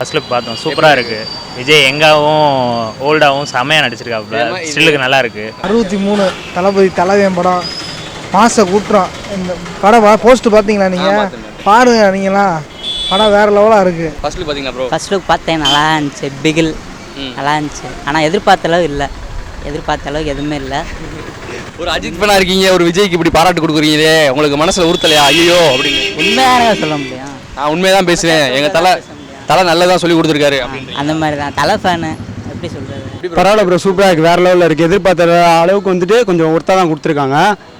First look பார்த்தோம். சூப்பராக இருக்கு. விஜய் எங்காவும் ஓல்டாவும் செமையாக நடிச்சிருக்காப்புல. ஸ்டில்லுக்கு நல்லா இருக்கு. அறுபத்தி மூணு தளபதி தலைவன் படம். மாச கூட்டுறோம் இந்த படம் போஸ்ட் பார்த்தீங்களா நீங்கள் பாருங்க நீங்களாம் படம் வேற லெவலாக இருக்குது ஃபர்ஸ்ட் பார்த்தீங்களா ப்ரோ ஃபர்ஸ்ட் லுக் பார்த்தேன். நல்லா இருந்துச்சு. பிகில் நல்லா இருந்துச்சு. ஆனால் எதிர்பார்த்த அளவு இல்லை. எதிர்பார்த்த அளவுக்கு எதுவுமே இல்லை. ஒரு அஜித் ஃபேனா இருக்கீங்க. ஒரு விஜய்க்கு இப்படி பாராட்டு கொடுக்குறீங்களே உங்களுக்கு மனசுல உறுத்தலையா? ஐயோ அப்படின்னு. உண்மையாக சொல்ல முடியும். நான் உண்மைதான் பேசுறேன். எங்க தலை தலை நல்லதா சொல்லி கொடுத்துருக்காரு அப்படின்னு அந்த மாதிரி தான் தலை ஃபேனு எப்படி சொல்கிறது பரவாயில்ல ப்ரோ சூப்பராக இருக்குது வேறு லெவலில் இருக்குது எதிர்பார்த்த அளவுக்கு வந்துட்டு கொஞ்சம் ஒர்த்தாக தான் கொடுத்துருக்காங்க.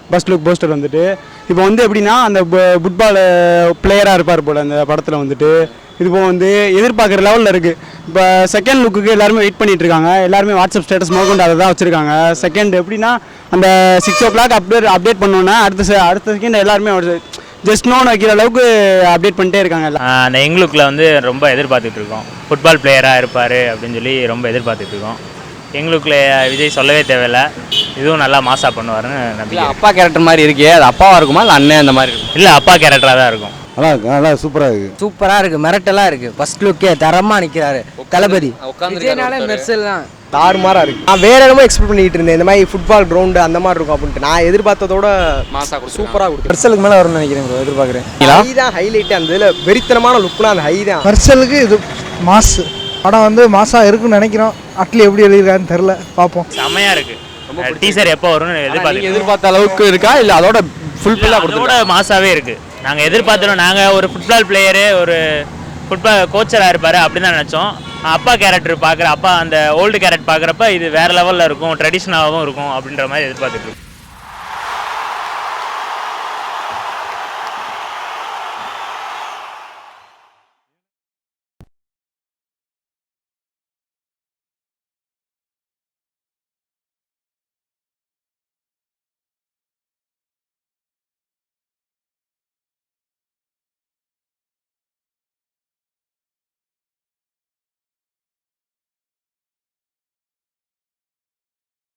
ஃபர்ஸ்ட் லுக் போஸ்டர் வந்துட்டு. இப்போ வந்து எப்படின்னா அந்த ஃபுட்பால் பிளேயராக இருப்பார் போல் அந்த படத்தில் வந்துட்டு. இது இப்போ வந்து எதிர்பார்க்குற லெவலில் இருக்குது இப்போ செகண்ட் லுக்குக்கு எல்லாருமே வெயிட் பண்ணிட்டு இருக்காங்க. எல்லாருமே வாட்ஸ்அப் ஸ்டேட்டஸ் மோகொண்டு அதை தான் வச்சுருக்காங்க. செகண்ட் எப்படின்னா அந்த six o'clock update update பண்ணோன்னே அடுத்த அடுத்த செகண்ட் எல்லாருமே ஜஸ்ட் நோன் வைக்கிற அளவுக்கு அப்டேட் பண்ணிட்டே இருக்காங்க யங் லுக்கில் வந்து ரொம்ப எதிர்பார்த்துட்டு இருக்கோம். ஃபுட்பால் பிளேயராக இருப்பார் அப்படின்னு சொல்லி ரொம்ப எதிர்பார்த்துட்டு இருக்கோம். லுக்கில் விஜய் சொல்லவே தேவையில்ல. இதுவும் நல்லா மாசா பண்ணுவாருன்னு இல்ல நம்பிக்கை அப்பா கேரக்டர் மாதிரி இருக்கே அது அப்பாவா இருக்குமா இல்ல அண்ணன் அந்த மாதிரி இருக்கும்? இல்லை அப்பா கேரக்டராக தான் இருக்கும். நல்லா இருக்கு நல்லா சூப்பராக இருக்குது சூப்பரா இருக்கு மிரட்டலா இருக்கு. ஃபர்ஸ்ட் லுக்கே தரமா நிக்கிறாரு. தளபதி. உட்காந்துருக்காரு மெர்சல் தான். தாறுமாறாக இருக்குது நான் வேற என்னமோ எக்ஸ்பெக்ட் பண்ணிட்டு இருந்தேன். இந்த மாதிரி ஃபுட்பால் கிரவுண்டு அந்த மாதிரி இருக்கும் அப்படின்ட்டு. நான் எதிர்பார்த்ததோட மாசா கொடுத்து சூப்பராக கொடுத்து மெர்சலுக்கு மேலே வரும்னு நினைக்கிறேன் ப்ரோ எதிர்பார்க்குறேன். ஹை தான் ஹைலைட் அந்த இதில் வெறித்தனமான லுக்னா அந்த ஹை தான். மெர்சலுக்கு இது மாஸ். படம் வந்து மாசா இருக்குன்னு நினைக்கிறோம். அட்லி எப்படி எழுதியிருக்காருன்னு தெரில பார்ப்போம். செமையாக இருக்கு. டீசர் எப்போ வரும்னு எதிர்பார்த்து எதிர்பார்த்த அளவுக்கு இருக்கா? இல்ல அதோட ஃபுல்ஃபில்லா அதோட கொடுத்துருக்காங்க மாசாவே இருக்கு. நாங்கள் எதிர்பார்த்துறோம் நாங்கள் ஒரு ஃபுட்பால் பிளேயரு ஒரு ஃபுட்பால் கோச்சராக இருப்பார் அப்படி தான் நினச்சோம். அப்பா கேரக்டர் பார்க்குற அப்பா அந்த ஓல்டு கேரக்டர் பார்க்குறப்ப இது வேற லெவலில் இருக்கும் ட்ரெடிஷ்னலாகவும் இருக்கும் அப்படின்ற மாதிரி எதிர்பார்த்துட்டு